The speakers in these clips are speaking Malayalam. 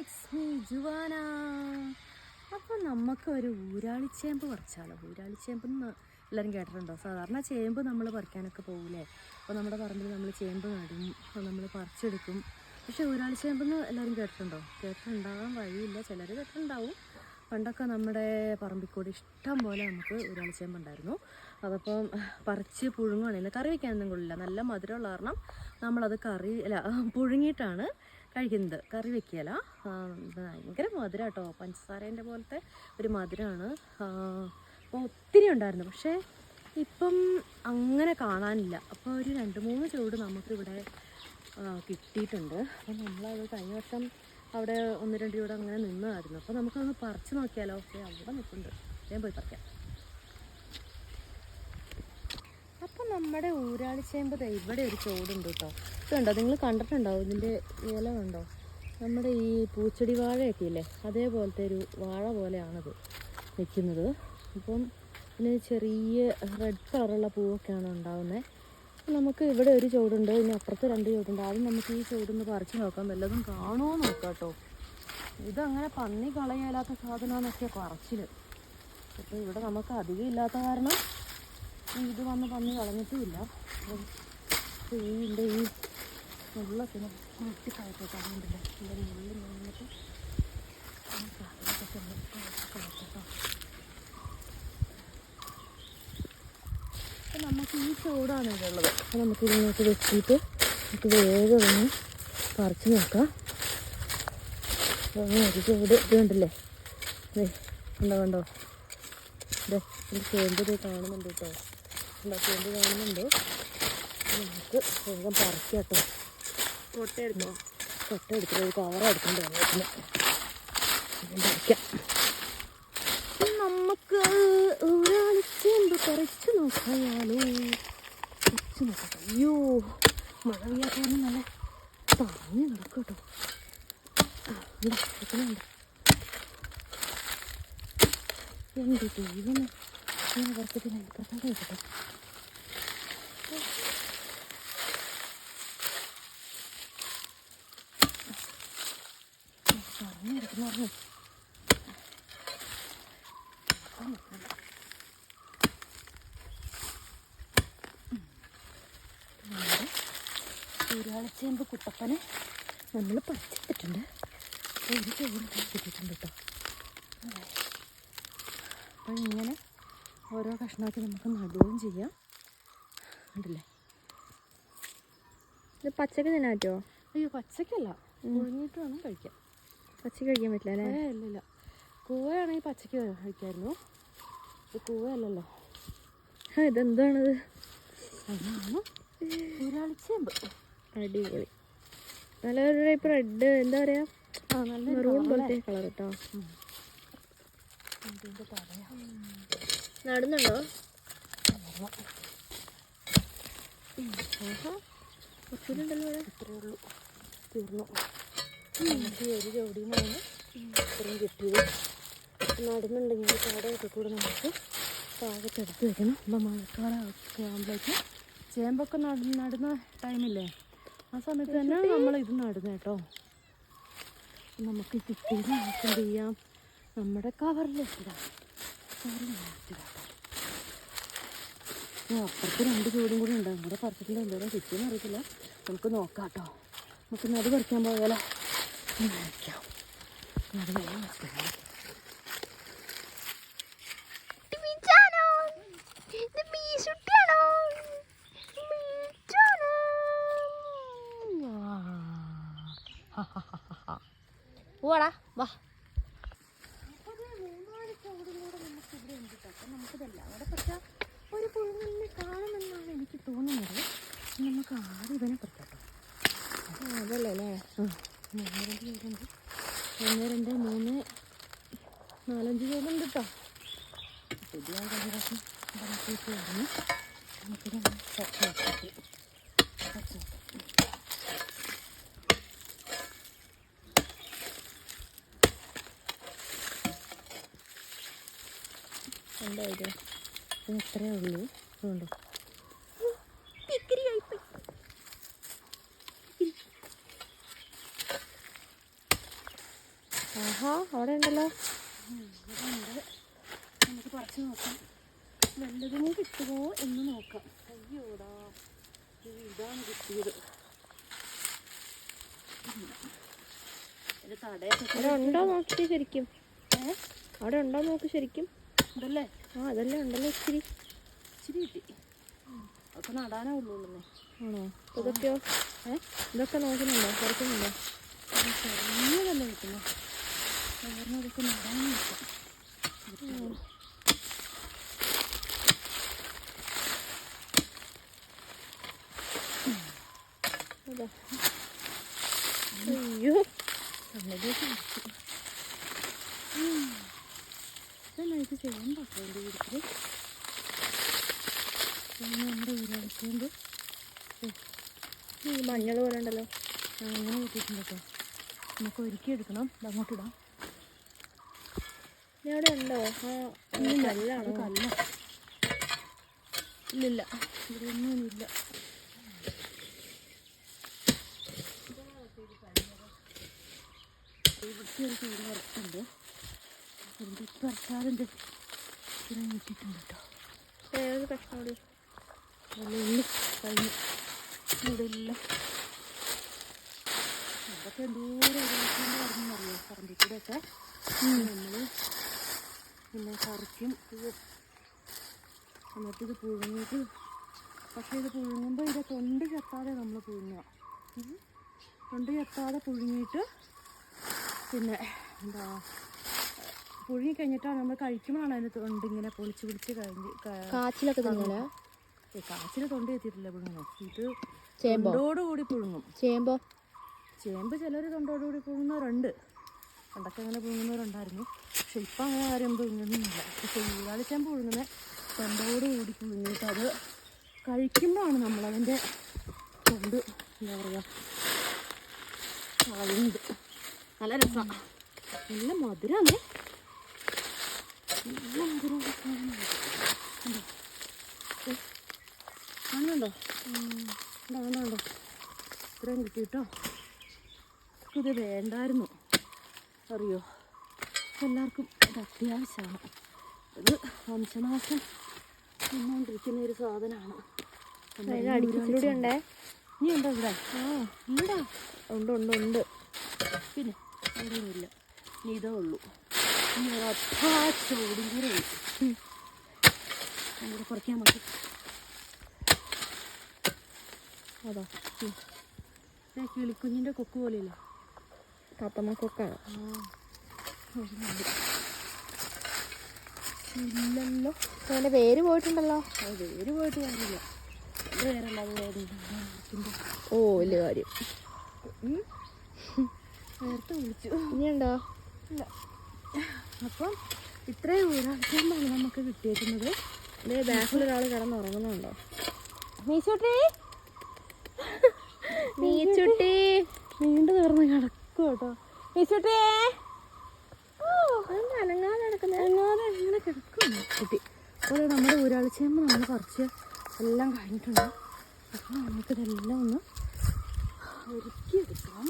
It's me Juana. അപ്പം നമുക്ക് ഒരു ഊരാളിച്ചേമ്പ് പറിച്ചാലോ? ഊരാളിച്ചേമ്പ് എല്ലാവരും കേട്ടിട്ടുണ്ടോ? സാധാരണ ചേമ്പ് നമ്മൾ പറിക്കാനൊക്കെ പോകില്ലേ അപ്പോൾ നമ്മുടെ പറമ്പിൽ നമ്മൾ ചേമ്പ് നടും നമ്മൾ പറിച്ചെടുക്കും. പക്ഷേ ഊരാളിച്ചേമ്പെന്ന് എല്ലാവരും കേട്ടിട്ടുണ്ടോ? കേട്ടിട്ടുണ്ടാകാൻ വഴിയില്ല. ചിലർ കേട്ടിട്ടുണ്ടാവും. പണ്ടൊക്കെ നമ്മുടെ പറമ്പിക്കൂടി ഇഷ്ടം പോലെ നമുക്ക് ഊരാളിച്ചേമ്പ് ഉണ്ടായിരുന്നു അതപ്പം പറിച്ച് പുഴുങ്ങുകയാണെങ്കിൽ കറി വയ്ക്കാനൊന്നും കൊള്ളില്ല. നല്ല മധുരമുള്ള കാരണം നമ്മളത് കറി അല്ല പുഴുങ്ങിയിട്ടാണ് കഴിക്കുന്നത്. കറി വെക്കുകയല്ല ഭയങ്കര മധുരം കേട്ടോ പഞ്ചസാരേന്റെ പോലത്തെ ഒരു മധുരമാണ് അപ്പോൾ ഒത്തിരി ഉണ്ടായിരുന്നു. പക്ഷേ ഇപ്പം അങ്ങനെ കാണാനില്ല. അപ്പോൾ ഒരു രണ്ട് മൂന്ന് ചൂട് നമുക്കിവിടെ കിട്ടിയിട്ടുണ്ട്. അപ്പം നമ്മളത് കഴിഞ്ഞ വർഷം അവിടെ ഒന്ന് രണ്ട് ചൂട് അങ്ങനെ നിന്നായിരുന്നു അപ്പോൾ നമുക്കൊന്ന് പറിച്ച് നോക്കിയാലോ? ഓക്കെ അവിടെ നിൽക്കുന്നുണ്ട് ഞാൻ പോയി പറിക്കാം അപ്പം നമ്മുടെ ഊരാളി ചേമ്പ് ഇവിടെ ഒരു ചോടുണ്ട് കേട്ടോ. ഇതുണ്ടോ നിങ്ങൾ കണ്ടിട്ടുണ്ടോ? ഇതിന്റെ ഇല കണ്ടോ? നമ്മുടെ ഈ പൂച്ചെടി വാഴയൊക്കെ ഇല്ലേ? അതേപോലത്തെ ഒരു വാഴ പോലെയാണത് നിൽക്കുന്നത് അപ്പം ഇതിന് ചെറിയ റെഡ് കളറുള്ള പൂവൊക്കെയാണ് ഉണ്ടാകുന്നത് നമുക്ക് ഇവിടെ ഒരു ചൂടുണ്ട് ഇനി അപ്പുറത്ത് രണ്ട് ചൂടുണ്ട്. ആദ്യം നമുക്ക് ഈ ചൂടൊന്ന് പറിച്ചു നോക്കാം. വല്ലതും കാണുമോ നോക്കാം കേട്ടോ. ഇതങ്ങനെ പന്നി കളയാലാത്ത സാധനമെന്നൊക്കെ പറച്ചിൽ അപ്പോൾ ഇവിടെ നമുക്ക് അധികം ഇല്ലാത്ത കാരണം ഇത് വന്ന് പന്നി കളഞ്ഞിട്ടുമില്ല. ഇതിന്റെ ഈ മുള്ളൊക്കെ അപ്പം നമുക്ക് ഈ ചൂടാണ് ഇതുള്ളത് അപ്പം നമുക്ക് ഇതിനകത്ത് വെച്ചിട്ട് നമുക്ക് വേഗം ഒന്ന് പറിച്ച് നോക്കാം. ഒരു ചൂട് ഇത് കണ്ടില്ലേ? ദേ, കണ്ടോ? ഇതേ ഇത് ചേമ്പ് ഇത് കാണുന്നുണ്ട് കേട്ടോ. ചേമ്പ് കാണുന്നുണ്ട്? നമുക്ക് വേഗം കൊട്ട കൊട്ടയെടുത്തോ കൊട്ട എടുത്തിട്ട് ഒരു വന്നിട്ടില്ല പറിക്കാം. നമുക്ക് ഒരാളിച്ചേമ്പ് കുറച്ച് നോക്കായാലോ അയ്യോ മഴ പെയ്യാത്ത നല്ല പറഞ്ഞു നടക്കട്ടോ കേട്ടോ ഉണ്ട് എന്ത് ദൈവമേ. ഞാൻ പറിക്കത്തില്ല പ്രസാദം കേട്ടോ പറഞ്ഞു ഊരാളിച്ചേമ്പ് കുട്ടപ്പനെ നമ്മൾ പറിച്ചിട്ടിട്ടുണ്ട് ഒരു ചോറ് കിട്ടിയിട്ടുണ്ട് കേട്ടോ അപ്പോൾ ഇങ്ങനെ ഓരോ കഷ്ണമാക്കി നമുക്ക് നടുകയും ചെയ്യാം. ഉണ്ടല്ലേ? ഇത് പച്ചക്ക് തന്നെ പറ്റുമോ അയ്യോ പച്ചക്കല്ല. മുഴിഞ്ഞിട്ട് വേണം കഴിക്കാം പച്ചക്ക് കഴിക്കാൻ പറ്റില്ല അല്ലേ? അല്ലല്ല കൂവയാണെങ്കിൽ പച്ചക്ക് കഴിക്കായിരുന്നു. ഇത് കൂവയല്ലല്ലോ. ആ ഇതെന്താണിത്? അതാണ് ഊരാളിച്ചേമ്പ് അടിപൊളി. നല്ലൊരു ടൈപ്പ് റെഡ് എന്താ പറയാ? മെറൂൺ പോലത്തെ കളർ കേട്ടോ ഇതിന്റെ പറയാം നടുന്നുണ്ടോ? കുറച്ചുണ്ടല്ലോ ഇവിടെ. ഇത്രയേ ഉള്ളൂ. തീർന്നു. ഒരു ജോഡിയുമാണ് ഇത്രയും കിട്ടിയത് നടുന്നുണ്ടെങ്കിൽ കാടൊക്കെ കൂടെ നമുക്ക് പാകത്തെടുത്ത് വെക്കണം അപ്പം മഴക്കാലം ഒക്കെ ചേമ്പൊക്കെ നട നടുന്ന ടൈമില്ലേ? ആ സമയത്ത് തന്നെ നമ്മൾ ഇത് നടുന്ന കേട്ടോ നമുക്ക് കിട്ടിയത് നമുക്ക് എന്ത് ചെയ്യാം. നമ്മുടെ ആ, അപ്പുറത്ത് രണ്ട് ചൂടും കൂടി ഉണ്ട്. നമ്മുടെ പറിച്ചിട്ടുണ്ട് എന്തോരം കിട്ടിയെന്ന് അറിയത്തില്ല. നമുക്ക് നോക്കാം കേട്ടോ നമുക്ക് നടു പറിക്കാൻ പോയാലോ ഒന്ന് കഴിക്കാം നടു വേഗം പറിക്കാം. അവിടെ വാ ഒരു പുഴുങ്ങിനെ കാണുമെന്നാണ് എനിക്ക് തോന്നുന്നത് നമുക്ക് ആരും ഇവനെ പറിക്കാം കേട്ടോ അതല്ലേ അല്ലേ ഒന്ന് രണ്ട് പേരുണ്ട്. ഒന്ന് രണ്ട് മൂന്ന് നാലഞ്ച് പേരുണ്ട് കേട്ടോ പുതിയ പ്രാവശ്യം വരുന്നു നമുക്കിതൊന്ന് പച്ച നോക്കി പച്ച നോക്കാം. എന്താ ഇത്? ഇത്രയേ ഉള്ളൂ. അതുകൊണ്ടോ ആഹാ അവിടെ ഉണ്ടല്ലോ നമുക്ക് പറിച്ച് നോക്കാം. വല്ലതും കിട്ടുമോ എന്ന് നോക്കാം. അയ്യോടാ ഇതാണ് കിട്ടിയത്. അവിടെ ഉണ്ടോ നോക്കി ശരിക്കും? അവിടെ ഉണ്ടോ നോക്ക് ശരിക്കും. ഉണ്ടല്ലേ? ആ അതല്ലേ ഉണ്ടല്ലോ ഇച്ചിരി. ഇച്ചിരി കിട്ടി. അതൊക്കെ നടാനേ ഉള്ളൂ ആണോ? ഇതൊക്കെയോ? ഏ? ഇതൊക്കെ നോക്കുന്നുണ്ടോ? കുറക്കുന്നുണ്ടോ ചെറിയ ചെറിയതല്ലേ കിട്ടുന്നു. ഊരാഴ്ചയുണ്ട് ഈ മഞ്ഞൾ പോലെ ഉണ്ടല്ലോ അങ്ങനെ കിട്ടിയിട്ടുണ്ട് കേട്ടോ നമുക്ക് ഒരുക്കി എടുക്കണം അങ്ങോട്ടിടാം അവിടെ ഉണ്ടോ ആ കല്ലാണ്? കല്ല. ഇല്ലില്ല. ഇവിടെ ഒന്നുമില്ല ഇവിടുത്തെ ഒരു കൂടി വറുത്തുണ്ട്. ഇതിന്റെ പറിച്ചാലിന്റെ ഇത്ര കിട്ടിയിട്ടുണ്ട് കേട്ടോ. ഏത് കഷ്ണം നല്ല ഉള്ളി കഴിഞ്ഞു. ഇവിടെ ഇല്ല. അതൊക്കെ എന്തോരം ഒരാഴ്ച പറമ്പിൽ കൂടെയൊക്കെ നമ്മൾ പിന്നെ കറിക്കും. ഇത് എന്നിട്ട് ഇത് പുഴുങ്ങിയിട്ട് പക്ഷേ ഇത് പുഴുങ്ങുമ്പോൾ ഇതിന്റെ തൊണ്ട് ചെത്താതെ നമ്മൾ പുഴുങ്ങുക. തൊണ്ട് ചെത്താതെ പുഴുങ്ങിയിട്ട് പിന്നെ എന്താ പുഴുങ്ങി കഴിഞ്ഞിട്ടാണ് നമ്മൾ കഴിക്കുമ്പോഴാണ് അതിന് തൊണ്ട് ഇങ്ങനെ പൊളിച്ച് പിടിച്ച് കഴിഞ്ഞ് കാച്ചിലൊക്കെ തിന്നല കാച്ചിൽ തൊണ്ട എത്തിയിട്ടില്ല പുഴുങ്ങണം. ഇത് ചേമ്പോ? തൊണ്ടോടുകൂടി പുഴുങ്ങും. ചേമ്പോ? ചേമ്പ് ചിലർ തൊണ്ടോടുകൂടി പുഴുങ്ങുന്നവരുണ്ട്. പണ്ടൊക്കെ അങ്ങനെ പുഴുങ്ങുന്നവരുണ്ടായിരുന്നു. പക്ഷെ ഇപ്പം അങ്ങനെ ആരും പുഴുങ്ങുന്നില്ല പക്ഷെ പുഴുങ്ങുന്നത് പുഴുങ്ങുന്ന തൊണ്ടോടുകൂടി പുഴുങ്ങിയിട്ട് അത് കഴിക്കുമ്പോഴാണ് നമ്മളതിന്റെ തൊണ്ട് എന്താ പറയുക കളയുന്നത്. നല്ല രസമാണ് നല്ല മധുരമാണ് നല്ല മധുരം കാണുന്നുണ്ടോ? ഉണ്ടോ ഇത്രയും കിട്ടിയിട്ടോ? ഇത് വേണ്ടായിരുന്നു. അറിയോ? എല്ലാവർക്കും അത് അത്യാവശ്യമാണ്. ഇത് വംശനാശം വന്നുകൊണ്ടിരിക്കുന്ന ഒരു സാധനമാണ്. അതിന് അടിക്കുച്ചിലൂടെ ഉണ്ടേ? നീ ഉണ്ടോ ഇവിടെ? ആ. ഇല്ലടാ ഉണ്ട് ഉണ്ട് ഉണ്ട്. പിന്നെ അവിടെയൊന്നുമില്ല നീ ഇതേ ഉള്ളൂ. നീ ചോടും കൂടെ ഉം. കുറയ്ക്കാൻ മതി. അതാ. കിളിക്കുഞ്ഞിന്റെ കൊക്ക് പോലെയില്ല? തത്തമ്മക്കൊക്കാണ് ഇല്ലല്ലോ അതിന്റെ പേര് പോയിട്ടുണ്ടല്ലോ പേര് പോയിട്ട് കാര്യമില്ല ഓ വലിയ കാര്യം നേരത്തെ വിളിച്ചു ഇനിയുണ്ടോ ഇല്ല അപ്പം ഇത്രയും ഊരാഴ്ചയാണ് നമുക്ക് കിട്ടിയേക്കുന്നത് ഇതേ ബാക്കിൽ ഒരാൾ കിടന്നുറങ്ങുന്നുണ്ടോ നീ നീച്ചുട്ടി നീണ്ടു തീർന്ന് കിടക്കും കേട്ടോ മീശോട്ടിയേ അനങ്ങാതെ ഇങ്ങനെ കിടക്കും കുട്ടി. നമ്മുടെ ഊരാഴ്ചയുമ്പോൾ നമ്മൾ കുറച്ച് എല്ലാം കഴിഞ്ഞിട്ടുണ്ട്. അപ്പോൾ നമുക്കിതെല്ലാം ഒന്ന് ഒരുക്കിയെടുക്കാം.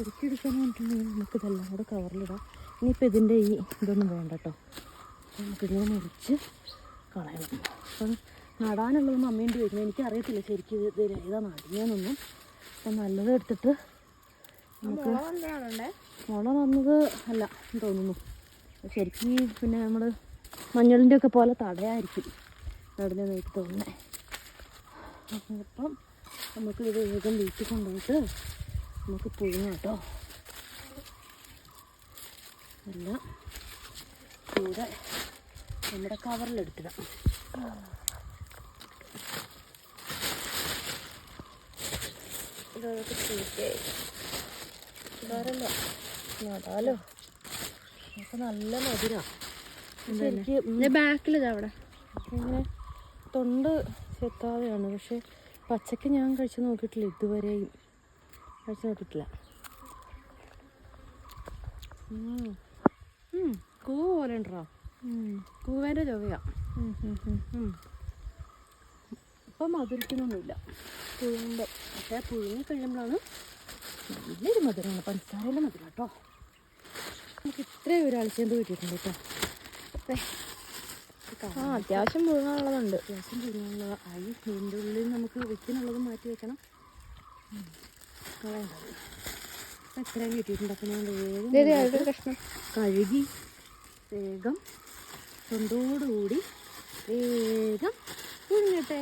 ഒരുക്കിയെടുക്കാൻ വേണ്ടിയിട്ടുണ്ടെങ്കിൽ നമുക്കിതെല്ലാം കൂടെ കവറിലിടാം. ഇനിയിപ്പോൾ ഇതിന്റെ ഈ ഇതൊന്നും വേണ്ട കേട്ടോ നമുക്കിതിനെ മുറിച്ച് കളയണം. അപ്പം നടാനുള്ളത് മമ്മീന്റെ വരുന്നത് എനിക്കറിയത്തില്ല ശരിക്കും ഇത് ഇതാ നടിയാനൊന്നും അപ്പം നല്ലത് എടുത്തിട്ട് നമുക്ക് മുള വന്നത് അല്ല എന്ന് തോന്നുന്നു. ശരിക്കും പിന്നെ നമ്മൾ മഞ്ഞളിന്റെ ഒക്കെ പോലെ തടയായിരിക്കും. നടുന്നതെന്ന് നോക്കി തോന്നേ അപ്പം നമുക്ക് ഇത് വേഗം വീട്ടിൽ കൊണ്ടുപോയിട്ട് നമുക്ക് പുഴുങ്ങ കേട്ടോ. എല്ലാം കൂടെ നമ്മുടെ കവറിലെടുത്തിടാം ഇതൊക്കെ വേറല്ല നടാലോ. നമുക്ക് നല്ല മധുര. ബാക്കിൽ അവിടെ. ഇങ്ങനെ തൊണ്ട് ചെത്താതെയാണ്. പക്ഷെ പച്ചക്ക് ഞാൻ കഴിച്ചു നോക്കിയിട്ടില്ല. ഇതുവരെയും കഴിച്ചു നോക്കിയിട്ടില്ല. കൂവ് പോലെ ഉണ്ടോ? കൂവേന്റെ ചൊവ്വയാ. ഉം. ഇപ്പം മധുരിക്കുന്നൊന്നുമില്ല. പുഴുങ്ങുമ്പോൾ പക്ഷേ പുഴുങ്ങി കഴിയുമ്പോഴാണ് നല്ലൊരു മധുരമാണ്. പഞ്ചസാരയിലെ മധുരം കേട്ടോ. നമുക്ക് ഇത്രയും ഒരാഴ്ചേമ്പ് കിട്ടിയിട്ടുണ്ട് കേട്ടോ. ആ അത്യാവശ്യം മുഴുങ്ങാനുള്ളതുണ്ട് അത്യാവശ്യം കുരുമുളക് ആയി ഇതിന്റെ ഉള്ളിൽ നമുക്ക് വെക്കിനുള്ളത് മാറ്റി വെക്കണം. എത്രയും കിട്ടിയിട്ടുണ്ട്. അപ്പം ഞാൻ വേഗം ഇതേത് ഒരു കഷ്ണം. കഴുകി വേഗം തൊണ്ടോടുകൂടി വേഗം പുഴുങ്ങട്ടെ